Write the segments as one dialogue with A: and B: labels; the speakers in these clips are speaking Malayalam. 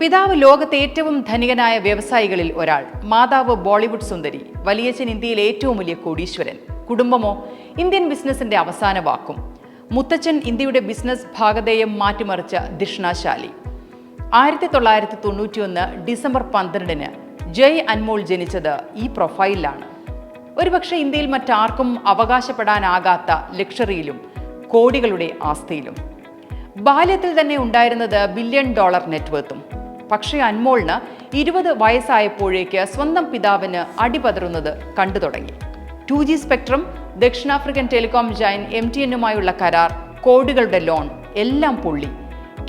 A: പിതാവ് ലോകത്തെ ഏറ്റവും ധനികനായ വ്യവസായികളിൽ ഒരാൾ. മാതാവ് ബോളിവുഡ് സുന്ദരി. വലിയച്ഛൻ ഇന്ത്യയിൽ ഏറ്റവും വലിയ കോടീശ്വരൻ. കുടുംബമോ ഇന്ത്യൻ ബിസിനസിന്റെ അവസാന വാക്കും. മുത്തച്ഛൻ ഇന്ത്യയുടെ ബിസിനസ് ഭാഗധേയം മാറ്റിമറിച്ച ദിഷ്ണാശാലി. ആയിരത്തി തൊള്ളായിരത്തി തൊണ്ണൂറ്റിയൊന്ന് ഡിസംബർ പന്ത്രണ്ടിന് ജയ് അൻമോൾ ജനിച്ചത് ഈ പ്രൊഫൈലിലാണ്. ഒരുപക്ഷെ ഇന്ത്യയിൽ മറ്റാർക്കും അവകാശപ്പെടാനാകാത്ത ലക്ഷറിയിലും കോടികളുടെ ആസ്തിയിലും. ബാല്യത്തിൽ തന്നെ ഉണ്ടായിരുന്നത് ബില്യൺ ഡോളർ നെറ്റ്വർത്തും പക്ഷേ അൻമോളിന് ഇരുപത് വയസ്സായപ്പോഴേക്ക് സ്വന്തം പിതാവിന് അടിപതറുന്നത് കണ്ടു തുടങ്ങി. ടു ജി സ്പെക്ട്രം ദക്ഷിണാഫ്രിക്കൻ ടെലികോം ജയൻ എം ടി എന്നുമായുള്ള കരാർ കോടികളുടെ ലോൺ എല്ലാം പൊള്ളി.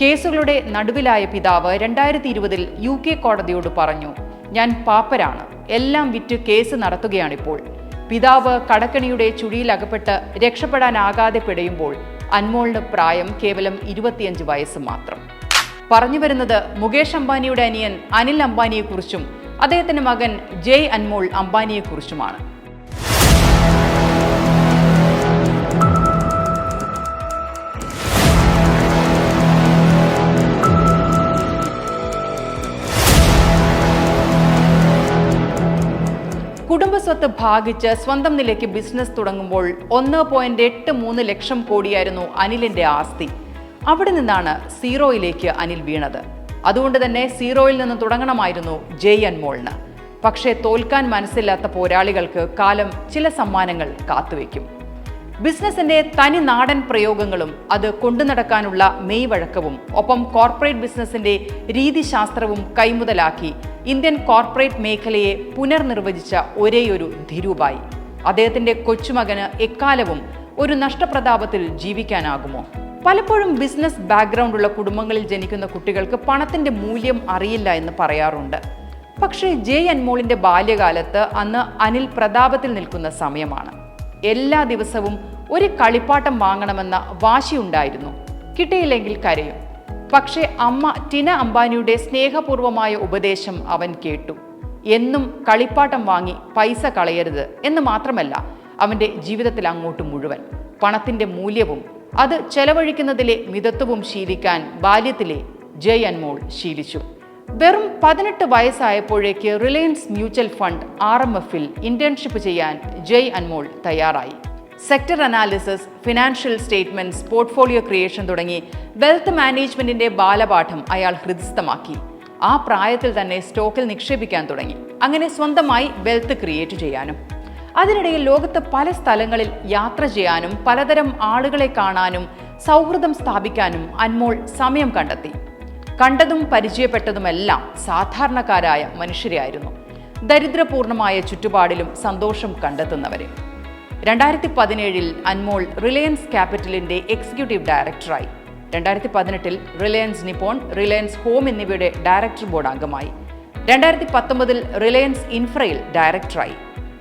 A: കേസുകളുടെ നടുവിലായ പിതാവ് രണ്ടായിരത്തി ഇരുപതിൽ യു കെ കോടതിയോട് പറഞ്ഞു ഞാൻ പാപ്പരാണ്. എല്ലാം വിറ്റ് കേസ് നടത്തുകയാണിപ്പോൾ. പിതാവ് കടക്കണിയുടെ ചുഴിയിലകപ്പെട്ട് രക്ഷപ്പെടാനാകാതെ പിടയുമ്പോൾ അൻമോളിന്റെ പ്രായം കേവലം ഇരുപത്തിയഞ്ച് വയസ്സ് മാത്രം. പറഞ്ഞു വരുന്നത് മുകേഷ് അംബാനിയുടെ അനിയൻ അനിൽ അംബാനിയെക്കുറിച്ചും അദ്ദേഹത്തിന്റെ മകൻ ജയ് അൻമോൾ അംബാനിയെക്കുറിച്ചുമാണ്. കുടുംബസ്വത്ത് ഭാഗിച്ച് സ്വന്തം നിലയ്ക്ക് ബിസിനസ് തുടങ്ങുമ്പോൾ ഒന്ന് പോയിന്റ് എട്ട് മൂന്ന് ലക്ഷം കോടിയായിരുന്നു അനിലിന്റെ ആസ്തി. അവിടെ നിന്നാണ് സീറോയിലേക്ക് അനിൽ വീണത്. അതുകൊണ്ട് തന്നെ സീറോയിൽ നിന്ന് തുടങ്ങണമായിരുന്നു ജയ് അൻമോളിന് പക്ഷേ തോൽക്കാൻ മനസ്സില്ലാത്ത പോരാളികൾക്ക് കാലം ചില സമ്മാനങ്ങൾ കാത്തുവെക്കും. ബിസിനസിന്റെ തനി നാടൻ പ്രയോഗങ്ങളും അത് കൊണ്ടുനടക്കാനുള്ള മെയ് വഴക്കവും ഒപ്പം കോർപ്പറേറ്റ് ബിസിനസിന്റെ രീതിശാസ്ത്രവും കൈമുതലാക്കി ഇന്ത്യൻ കോർപ്പറേറ്റ് മേഖലയെ പുനർനിർവചിച്ച ഒരേയൊരു ധിരൂബായി അദ്ദേഹത്തിന്റെ കൊച്ചുമകന് എക്കാലവും ഒരു നഷ്ടപ്രതാപത്തിൽ ജീവിക്കാനാകുമോ? പലപ്പോഴും ബിസിനസ് ബാക്ക്ഗ്രൗണ്ട് ഉള്ള കുടുംബങ്ങളിൽ ജനിക്കുന്ന കുട്ടികൾക്ക് പണത്തിന്റെ മൂല്യം അറിയില്ല എന്ന് പറയാറുണ്ട്. പക്ഷേ ജെ അൻമോളിന്റെ ബാല്യകാലത്ത് അന്ന് അനിൽ പ്രതാപത്തിൽ നിൽക്കുന്ന സമയമാണ്. എല്ലാ ദിവസവും ഒരു കളിപ്പാട്ടം വാങ്ങണമെന്ന വാശി ഉണ്ടായിരുന്നു. കിട്ടിയില്ലെങ്കിൽ കരയും. പക്ഷേ അമ്മ ടിന അംബാനിയുടെ സ്നേഹപൂർവമായ ഉപദേശം അവൻ കേട്ടു. എന്നും കളിപ്പാട്ടം വാങ്ങി പൈസ കളയരുത് എന്ന് മാത്രമല്ല അവന്റെ ജീവിതത്തിൽ അങ്ങോട്ട് മുഴുവൻ. പണത്തിന്റെ മൂല്യവും അത് ചെലവഴിക്കുന്നതിലെ മിതത്വവും ശീലിക്കാൻ ബാല്യത്തിലെ ജയ് അൻമോൾ ശീലിച്ചു. വെറും പതിനെട്ട് വയസ്സായപ്പോഴേക്ക് Reliance mutual fund R M എഫിൽ ഇന്റേൺഷിപ്പ് ചെയ്യാൻ ജയ് അൻമോൾ തയ്യാറായി. Sector analysis financial statements portfolio creation തുടങ്ങി വെൽത്ത് മാനേജ്മെന്റിന്റെ ബാലപാഠം അയാൾ ഹൃദയസ്ഥമാക്കി. ആ പ്രായത്തിൽ തന്നെ സ്റ്റോക്കിൽ നിക്ഷേപിക്കാൻ തുടങ്ങി. അങ്ങനെ സ്വന്തമായി വെൽത്ത് ക്രിയേറ്റ് ചെയ്യാനും. അതിനിടയിൽ ലോകത്ത് പല സ്ഥലങ്ങളിൽ യാത്ര ചെയ്യാനും പലതരം ആളുകളെ കാണാനും സൗഹൃദം സ്ഥാപിക്കാനും അൻമോൾ സമയം കണ്ടെത്തി. കണ്ടതും പരിചയപ്പെട്ടതുമെല്ലാം സാധാരണക്കാരായ മനുഷ്യരെയായിരുന്നു. ദരിദ്രപൂർണമായ ചുറ്റുപാടിലും സന്തോഷം കണ്ടെത്തുന്നവരെ. രണ്ടായിരത്തി പതിനേഴിൽ അൻമോൾ റിലയൻസ് ക്യാപിറ്റലിന്റെ എക്സിക്യൂട്ടീവ് ഡയറക്ടറായി. രണ്ടായിരത്തി പതിനെട്ടിൽ റിലയൻസ് നിപ്പോൺ റിലയൻസ് ഹോം എന്നിവയുടെ ഡയറക്ടർ ബോർഡ് അംഗമായി. രണ്ടായിരത്തി പത്തൊമ്പതിൽ റിലയൻസ് ഇൻഫ്രയിൽ ഡയറക്ടറായി.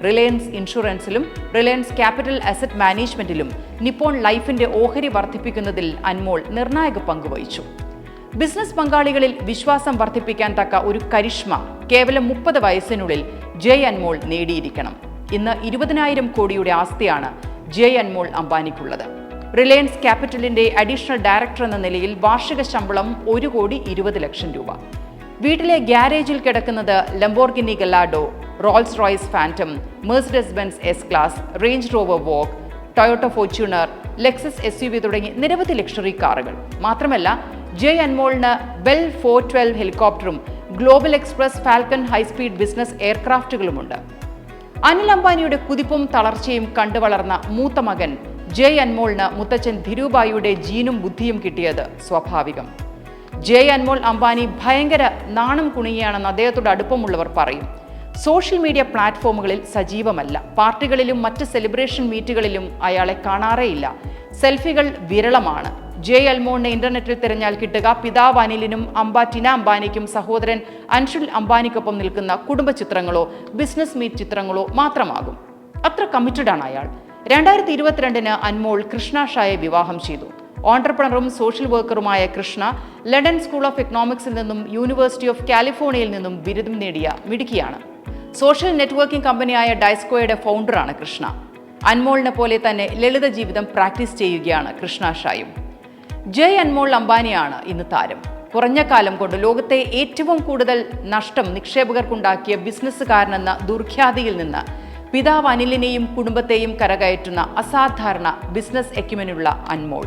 A: റിലയൻസ് ഇൻഷുറൻസിലും റിലയൻസ് ക്യാപിറ്റൽ അസറ്റ് മാനേജ്മെന്റിലും നിപ്പോൺ ലൈഫിന്റെ ഓഹരി വർദ്ധിപ്പിക്കുന്നതിൽ അൻമോൾ നിർണായക പങ്കുവഹിച്ചു ബിസിനസ് പങ്കാളികളിൽ വിശ്വാസം വർദ്ധിപ്പിക്കാൻ തക്ക ഒരു കരിഷ്മ കേവലം മുപ്പത് വയസ്സിനുള്ളിൽ ജയ് അൻമോൾ നേടിയിരിക്കണം. ഇന്ന് ഇരുപതിനായിരം കോടിയുടെ ആസ്തിയാണ് ജയ് അൻമോൾ അംബാനിക്കുള്ളത്. റിലയൻസ് ക്യാപിറ്റലിന്റെ അഡീഷണൽ ഡയറക്ടർ എന്ന നിലയിൽ വാർഷിക ശമ്പളം ഒരു കോടി ഇരുപത് ലക്ഷം രൂപ. വീട്ടിലെ ഗ്യാരേജിൽ കിടക്കുന്നത് Lamborghini Gallardo Rolls Royce Phantom Mercedes Benz S class Range Rover Vogue Toyota Fortuner Lexus S U V തുടങ്ങി നിരവധി ലക്ഷറി കാറുകൾ. മാത്രമല്ല ജെ അൻമോളിന് Bell four twelve ഹെലികോപ്റ്ററും global express Falcon high speed business എയർക്രാഫ്റ്റുകളുമുണ്ട് Anil അംബാനിയുടെ കുതിപ്പും തളർച്ചയും കണ്ടുവളർന്ന മൂത്ത മകൻ ജെ അൻമോളിന് മുത്തച്ഛൻ ധിരുബായിയുടെ ജീനും ബുദ്ധിയും കിട്ടിയത് സ്വാഭാവികം. ജെ അൻമോൾ അംബാനി ഭയങ്കര നാണം കുണിയാണെന്ന് അദ്ദേഹത്തോട് അടുപ്പമുള്ളവർ പറയും. സോഷ്യൽ മീഡിയ പ്ലാറ്റ്ഫോമുകളിൽ സജീവമല്ല. പാർട്ടികളിലും മറ്റ് സെലിബ്രേഷൻ മീറ്റുകളിലും അയാളെ കാണാറേയില്ല. സെൽഫികൾ വിരളമാണ്. ജെ അൽമോണിനെ ഇന്റർനെറ്റിൽ തിരഞ്ഞാൽ കിട്ടുക പിതാവ് അനിലിനും അംബ ടിന അംബാനിക്കും സഹോദരൻ അൻഷുൽ അംബാനിക്കൊപ്പം നിൽക്കുന്ന കുടുംബ ചിത്രങ്ങളോ ബിസിനസ് മീറ്റ് ചിത്രങ്ങളോ മാത്രമാകും. അത്ര കമ്മിറ്റഡ് ആണ് അയാൾ. രണ്ടായിരത്തി ഇരുപത്തിരണ്ടിന് അൻമോൾ കൃഷ്ണ ഷായെ വിവാഹം ചെയ്തു. ഓണ്ടർപ്രണറും സോഷ്യൽ വർക്കറുമായ കൃഷ്ണ ലണ്ടൻ സ്കൂൾ ഓഫ് എക്കണോമിക്സിൽ നിന്നും യൂണിവേഴ്സിറ്റി ഓഫ് കാലിഫോർണിയയിൽ നിന്നും ബിരുദം നേടിയ മിടുക്കിയാണ്. സോഷ്യൽ നെറ്റ്വർക്കിംഗ് കമ്പനിയായ ഡൈസ്കോയുടെ ഫൗണ്ടറാണ് കൃഷ്ണ. അൻമോളിനെ പോലെ തന്നെ ലളിത ജീവിതം പ്രാക്ടീസ് ചെയ്യുകയാണ് കൃഷ്ണ ഷായും. ജയ് അൻമോൾ അംബാനിയാണ് ഇന്ന് താരം. കുറഞ്ഞ കാലം കൊണ്ട് ലോകത്തെ ഏറ്റവും കൂടുതൽ നഷ്ടം നിക്ഷേപകർക്കുണ്ടാക്കിയ ബിസിനസ്സുകാരനെന്ന ദുർഖ്യാതിയിൽ നിന്ന് പിതാവ് അനിലിനെയും കുടുംബത്തെയും കരകയറ്റുന്ന അസാധാരണ ബിസിനസ് എക്യുമെനുള്ള അൻമോൾ.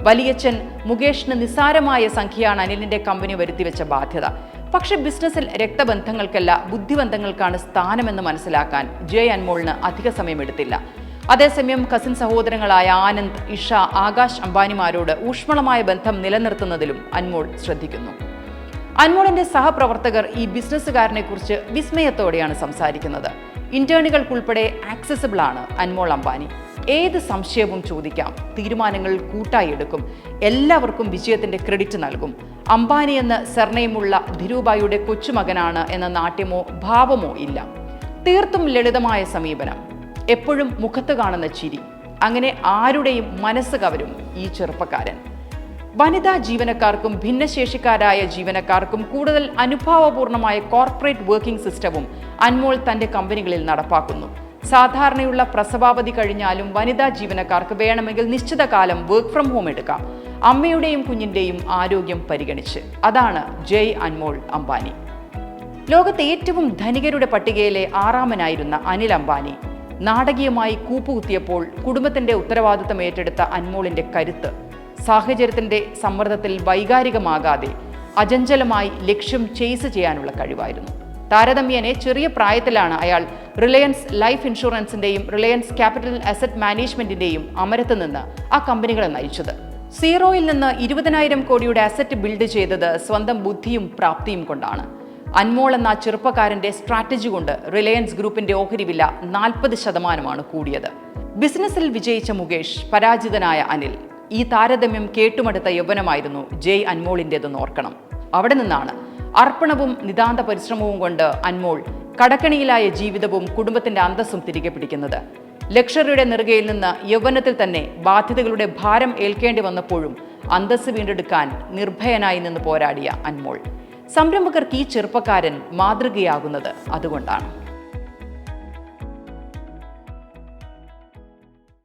A: വലിയച്ഛൻ മുകേഷിന് നിസ്സാരമായ സംഖ്യയാണ് അനിലിന്റെ കമ്പനി വരുത്തിവെച്ച ബാധ്യത. പക്ഷെ ബിസിനസ്സിൽ രക്തബന്ധങ്ങൾക്കല്ല ബുദ്ധിബന്ധങ്ങൾക്കാണ് സ്ഥാനമെന്ന് മനസ്സിലാക്കാൻ ജെ അൻമോളിന് അധിക സമയമെടുത്തില്ല. അതേസമയം കസിൻ സഹോദരങ്ങളായ ആനന്ദ് ഇഷ ആകാശ് അംബാനിമാരോട് ഊഷ്മളമായ ബന്ധം നിലനിർത്തുന്നതിലും അൻമോൾ ശ്രദ്ധിക്കുന്നു. അൻമോളിന്റെ സഹപ്രവർത്തകർ ഈ ബിസിനസ്സുകാരനെ കുറിച്ച് വിസ്മയത്തോടെയാണ് സംസാരിക്കുന്നത്. ഇന്റേണുകൾക്കുൾപ്പെടെ ആക്സസിബിൾ ആണ് അൻമോൾ അംബാനി. ഏത് സംശയവും ചോദിക്കാം തീരുമാനങ്ങൾ കൂട്ടായി എടുക്കും എല്ലാവർക്കും വിജയത്തിന്റെ ക്രെഡിറ്റ് നൽകും. അംബാനി എന്ന സർനെയിമുള്ള ധിരൂബായിയുടെ കൊച്ചുമകനാണ് എന്ന നാട്യമോ ഭാവമോ ഇല്ല. തീർത്തും ലളിതമായ സമീപനം. എപ്പോഴും മുഖത്ത് കാണുന്ന ചിരി. അങ്ങനെ ആരുടെയും മനസ്സ് കവരും ഈ ചെറുപ്പക്കാരൻ. വനിതാ ജീവനക്കാർക്കും ഭിന്നശേഷിക്കാരായ ജീവനക്കാർക്കും കൂടുതൽ അനുഭാവപൂർണമായ കോർപ്പറേറ്റ് വർക്കിംഗ് സിസ്റ്റവും അൻമോൾ തന്റെ കമ്പനികളിൽ നടപ്പാക്കുന്നു. സാധാരണയുള്ള പ്രസവാവധി കഴിഞ്ഞാലും വനിതാ ജീവനക്കാർക്ക് വേണമെങ്കിൽ നിശ്ചിത കാലം വർക്ക് ഫ്രം ഹോം എടുക്കാം. അമ്മയുടെയും കുഞ്ഞിന്റെയും ആരോഗ്യം പരിഗണിച്ച്. അതാണ് ജയ് അൻമോൾ അംബാനി. ലോകത്തെ ഏറ്റവും ധനികരുടെ പട്ടികയിലെ ആറാമനായിരുന്ന അനിൽ അംബാനി നാടകീയമായി കൂപ്പുകുത്തിയപ്പോൾ കുടുംബത്തിന്റെ ഉത്തരവാദിത്തം ഏറ്റെടുത്ത അൻമോളിന്റെ കരുത്ത് സാഹചര്യത്തിന്റെ സമ്മർദ്ദത്തിൽ വൈകാരികമാകാതെ അചഞ്ചലമായി ലക്ഷ്യം ചേസ് ചെയ്യാനുള്ള കഴിവായിരുന്നു. താരതമ്യേനെ ചെറിയ പ്രായത്തിലാണ് അയാൾ റിലയൻസ് ലൈഫ് ഇൻഷുറൻസിന്റെയും റിലയൻസ് ക്യാപിറ്റൽ അസറ്റ് മാനേജ്മെന്റിന്റെയും അമരത്ത് നിന്ന് ആ കമ്പനികളെ നയിച്ചത്. സീറോയിൽ നിന്ന് ഇരുപതിനായിരം കോടിയുടെ അസറ്റ് ബിൽഡ് ചെയ്തത് സ്വന്തം ബുദ്ധിയും പ്രാപ്തിയും കൊണ്ടാണ്. അൻമോൾ എന്ന ചെറുപ്പക്കാരന്റെ സ്ട്രാറ്റജി കൊണ്ട് റിലയൻസ് ഗ്രൂപ്പിന്റെ ഓഹരി വില നാൽപ്പത് ശതമാനമാണ് കൂടിയത്. ബിസിനസ്സിൽ വിജയിച്ച മുകേഷ് പരാജിതനായ അനിൽ. ഈ താരതമ്യം കേട്ടുമടുത്ത യൗവനമായിരുന്നു ജയ് അൻമോളിന്റെതെന്ന് ഓർക്കണം. അവിടെ നിന്നാണ് അർപ്പണവും നിതാന്ത പരിശ്രമവും കൊണ്ട് അൻമോൾ കടക്കണിയിലായ ജീവിതവും കുടുംബത്തിന്റെ അന്തസ്സും തിരികെ പിടിക്കുന്നത്. ലക്ഷറിയുടെ നെറുകയിൽ നിന്ന് യൗവനത്തിൽ തന്നെ ബാധ്യതകളുടെ ഭാരം ഏൽക്കേണ്ടി വന്നപ്പോഴും അന്തസ് വീണ്ടെടുക്കാൻ നിർഭയനായി നിന്ന് പോരാടിയ അൻമോൾ. സംരംഭകർക്ക് ഈ ചെറുപ്പക്കാരൻ മാതൃകയാകുന്നത് അതുകൊണ്ടാണ്.